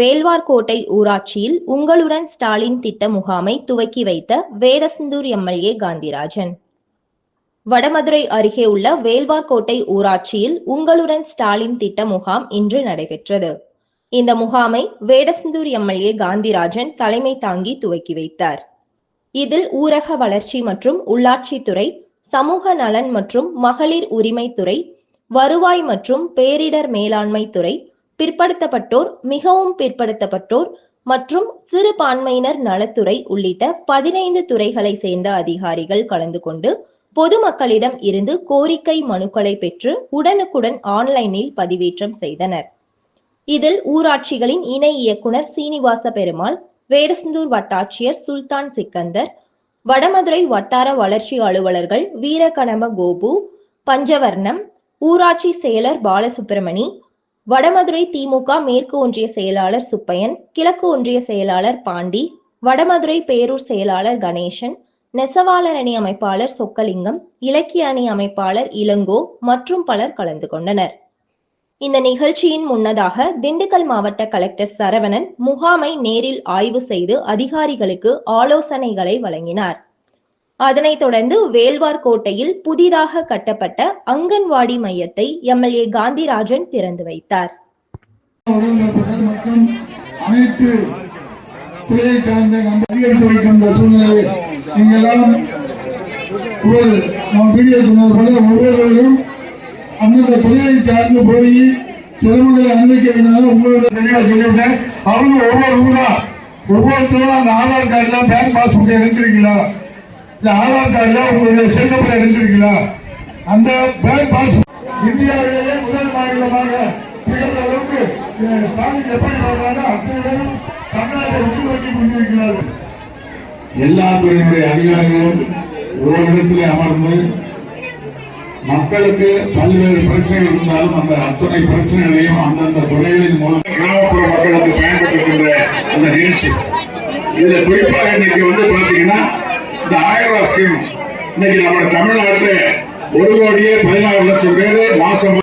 வேல்வார்கோட்டை ஊராட்சியில் உங்களுடன் ஸ்டாலின் திட்ட முகாமை துவக்கி வைத்த வேடசந்தூர் எம்எல்ஏ காந்திராஜன். வடமதுரை அருகே உள்ள வேல்வார்கோட்டை ஊராட்சியில் உங்களுடன் ஸ்டாலின் திட்ட முகாம் இன்று நடைபெற்றது. இந்த முகாமை வேடசந்தூர் எம்எல்ஏ காந்திராஜன் தலைமை தாங்கி துவக்கி வைத்தார். இதில் ஊரக வளர்ச்சி மற்றும் உள்ளாட்சித்துறை சமூக நலன் மற்றும் மகளிர் உரிமைத்துறை வருவாய் மற்றும் பேரிடர் மேலாண்மை துறை பிற்படுத்தப்பட்டோர் மிகவும் பிற்படுத்தப்பட்டோர் மற்றும் சிறுபான்மையினர் நலத்துறை உள்ளிட்ட பதினைந்து துறைகளை சேர்ந்த அதிகாரிகள் கலந்து கொண்டு பொதுமக்களிடம் இருந்து கோரிக்கை மனுக்களை பெற்று உடனுக்குடன் ஆன்லைனில் பதிவேற்றம் செய்தனர். இதில் ஊராட்சிகளின் இணை இயக்குனர் சீனிவாச பெருமாள் வேடசந்தூர் வட்டாட்சியர் சுல்தான் சிக்கந்தர் வடமதுரை வட்டார வளர்ச்சி அலுவலர்கள் வீரகணம கோபு பஞ்சவர்ணம் ஊராட்சி செயலர் பாலசுப்பிரமணி வடமதுரை திமுக மேற்கு ஒன்றிய செயலாளர் சுப்பையன் கிழக்கு ஒன்றிய செயலாளர் பாண்டி வடமதுரை பேரூர் செயலாளர் கணேசன் நெசவாளர் அணி அமைப்பாளர் சொக்கலிங்கம் இலக்கிய அணி அமைப்பாளர் இளங்கோ மற்றும் பலர் கலந்து கொண்டனர். இந்த நிகழ்ச்சியின் முன்னதாக திண்டுக்கல் மாவட்ட கலெக்டர் சரவணன் முகாமை நேரில் ஆய்வு செய்து அதிகாரிகளுக்கு ஆலோசனைகளை வழங்கினார். அதனைத் தொடர்ந்து வேல்வார் கோட்டையில் புதிதாக கட்டப்பட்ட அங்கன்வாடி மையத்தை எம்எல்ஏ காந்திராஜன் திறந்து வைத்தார். மற்றும் அனைத்து துறையை சார்ந்த நம்ம அதிகரித்து வைக்கின்ற சூழ்நிலை நீங்கெல்லாம் ஒரு நம்ம வீடியோ சொன்னது போல ஒவ்வொருவரும் அந்தந்த துறையை சார்ந்து போய் சிரமங்களை அனுபவிக்க வேண்டாம் உங்களோட தெளிவாக சொல்லிவிட்டேன். அவங்க ஒவ்வொரு ஊரா ஒவ்வொருத்தரும் அந்த ஆதார் கார்டுல பேங்க் பாஸ்புக் இணைச்சிருக்கீங்களா இல்ல ஆதார் கார்டுல உங்களுடைய செல்போன் இணைச்சிருக்கீங்களா அந்த பேங்க் பாஸ் இந்தியாவிலேயே முதல் மாநிலமாக திகழ்ந்த அளவுக்கு ஸ்டாலின் எப்படி வர்றாங்க அத்தனை பேரும் தமிழ்நாட்டை உற்று நோக்கி கொண்டிருக்கிறார்கள் எல்லா துறையினுடைய அதிகாரிகளும் ஓரிடத்திலே அமர்ந்து மக்களுக்கு பல்வேறு பிரச்சனைகள் இருந்தாலும் அந்த அத்தனை பிரச்சனைகளையும் அந்தந்த துறைகளின் மூலம் கிராமப்புற மக்களுக்கு பயன்படுத்துகின்ற அந்த நிகழ்ச்சி இதுல குறிப்பாக இன்னைக்கு வந்து பாத்தீங்கன்னா இந்த ஆயிரம் ரூபாய் ஸ்கீம் இன்னைக்கு நம்ம தமிழ்நாட்டில் ஒரு கோடியே பதினாறு லட்சம் பேர் மாசம்